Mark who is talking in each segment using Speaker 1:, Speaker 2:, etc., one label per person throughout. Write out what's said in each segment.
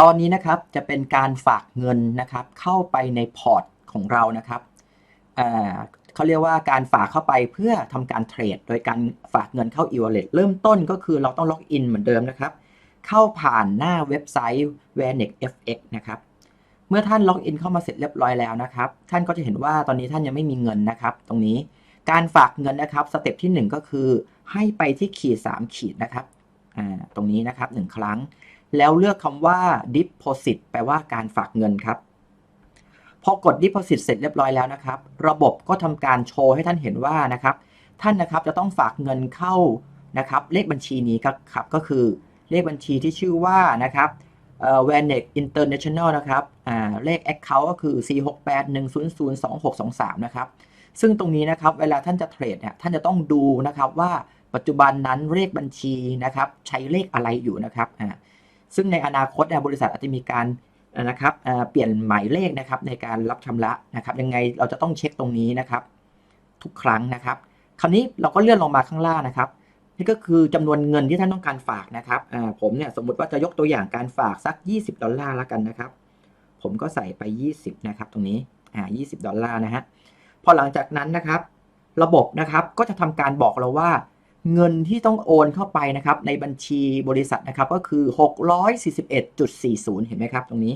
Speaker 1: ตอนนี้นะครับจะเป็นการฝากเงินนะครับเข้าไปในพอร์ตของเรานะครับเขาเรียกว่าการฝากเข้าไปเพื่อทำการเทรด โดยการฝากเงินเข้า e-wallet เริ่มต้นก็คือเราต้องล็อกอินเหมือนเดิมนะครับ เข้าผ่านหน้าเว็บไซต์ v a n e x FX นะครับ เมื่อท่านล็อกอินเข้ามาเสร็จเรียบร้อยแล้วนะครับ ท่านก็จะเห็นว่าตอนนี้ท่านยังไม่มีเงินนะครับ ตรงนี้การฝากเงินนะครับสเต็ปที่ 1 ก็คือให้ไปที่ขีด3ขีดนะครับตรงนี้นะครับ1ครั้ง แล้วเลือกคำว่า deposit แปลว่าการฝากเงินครับ พอกด deposit เสร็จเรียบร้อยแล้วนะครับ ระบบก็ทำการโชว์ให้ท่านเห็นว่านะครับ ท่านนะครับจะต้องฝากเงินเข้านะครับ เลขบัญชีนี้ครับรบก็คือเลขบัญชีที่ชื่อว่านะครับเอ่อ v a n e x International นะครับอ่าเลข Account ก็คือ 46810022623 นะครับ ซึ่งตรงนี้นะครับ เวลาท่านจะเทรดเนี่ยท่านจะต้องดูนะครับว่าปัจจุบันนั้นเลขบัญชีนะครับ ใช้เลขอะไรอยู่นะครับอ่า ซึ่งในอนาคตบริษัทอาจจะมีการนะครับเปลี่ยนหมายเลขนะครับในการรับชำระนะครับยังไงเราจะต้องเช็คตรงนี้นะครับ ทุกครั้งนะครับ คราวนี้เราก็เลื่อนลงมาข้างล่างนะครับนี่ก็คือจำนวนเงินที่ท่านต้องการฝากนะครับผมเนี่ยสมมุติว่าจะยกตัวอย่างการฝากสัก 20 ดอลลาร์ล้วกันนะครับ ผมก็ใส่ไป 20 นะครับ ตรงนี้อ่า20 ดอลลาร์นะฮะพอหลังจากนั้นนะครับ ระบบนะครับก็จะทำการบอกเราว่า เงินที่ต้องโอนเข้าไปนะครับในบัญชีบริษัทนะครับก็คือ 641.40 เห็นไหมครับตรงนี้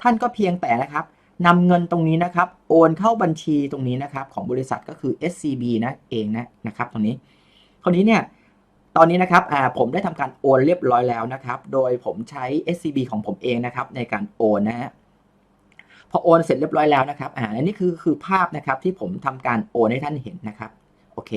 Speaker 1: ท่านก็เพียงแต่นะครับนำเงินตรงนี้นะครับโอนเข้าบัญชีตรงนี้นะครับของบริษัทก็คือ SCB นะเองนะนะครับตรงนี้คราวนี้เนี่ยตอนนี้นะครับผมได้ทำการโอนเรียบร้อยแล้วนะครับ โดยผมใช้ SCB ของผมเองนะครับในการโอนนะฮะพอโอนเสร็จเรียบร้อยแล้วนะครับอ่าอันนี้คือคือภาพนะครับที่ผมทำการโอนให้ท่านเห็นนะครับโอเค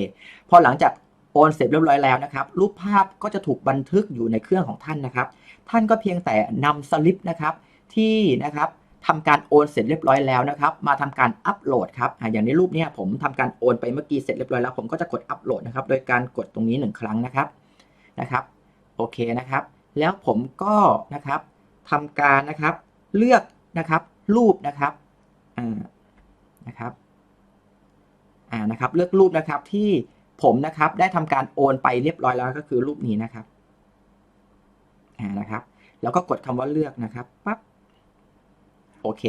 Speaker 1: พอหลังจาก โอนเสร็จเรียบร้อยแล้วนะครับ รูปภาพก็จะถูกบันทึกอยู่ในเครื่องของท่านนะครับ ท่านก็เพียงแต่นำสลิปนะครับที่นะครับทำการโอนเสร็จเรียบร้อยแล้วนะครับ มาทำการอัปโหลดครับออย่างในรูปนี้ผมทำการโอนไปเมื่อกี้เสร็จเรียบร้อยแล้ว ผมก็จะกดอัปโหลดนะครับ โดยการกดตรงนี้หนึ่งครั้งนะครับนะครับ โอเคนะครับ แล้วผมก็นะครับทำการนะครับเลือกนะครับรูปนะครับอ่านะครับอ่านะครับ เลือกรูปนะครับที่ ผมนะครับ ได้ทำการโอนไปเรียบร้อยแล้วก็คือรูปนี้นะครับอ่านะครับ แล้วก็กดคำว่าเลือกนะครับปั๊บโอเค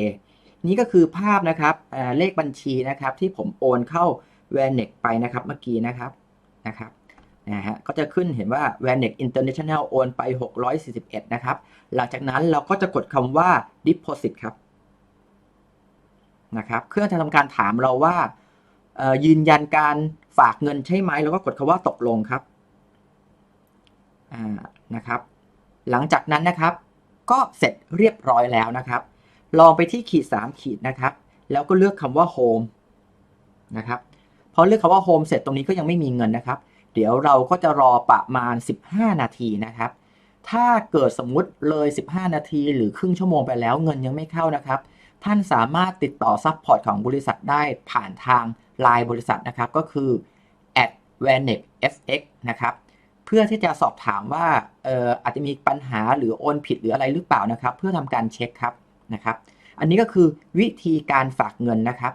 Speaker 1: นี่ก็คือภาพนะครับเลขบัญชีนะครับ ที่ผมโอนเข้า v a n e x ไปนะครับเมื่อกี้นะครับนะครับนะฮะก็จะขึ้นเห็นว่า v a n e x International โอนไป 641 นะครับ หลังจากนั้นเราก็จะกดคำว่า deposit ครับนะครับ เครื่องจะทำการถามเราว่า ยืนยันการฝากเงินใช่ไหมแล้วก็กดคำว่าตกลงครับนะครับ หลังจากนั้นนะครับ ก็เสร็จเรียบร้อยแล้วนะครับ ลองไปที่ขีด 3 ขีดนะครับ แล้วก็เลือกคำว่า home นะครับพอเลือกคำว่า home เสร็จตรงนี้ก็ยังไม่มีเงินนะครับ เดี๋ยวเราก็จะรอประมาณ 15 นาทีนะครับ ถ้าเกิดสมมุติเลย 15 นาที หรือครึ่งชั่วโมงไปแล้วเงินยังไม่เข้านะครับ ท่านสามารถติดต่อซัพพอร์ตของบริษัทได้ผ่านทาง ไลน์บริษัทนะครับก็คือ at v a n e x fx นะครับเพื่อที่จะสอบถามว่าเอออาจจะมีปัญหาหรือโอนผิดหรืออะไรหรือเปล่านะครับ เพื่อทำการเช็คครับนะครับ อันนี้ก็คือวิธีการฝากเงินนะครับ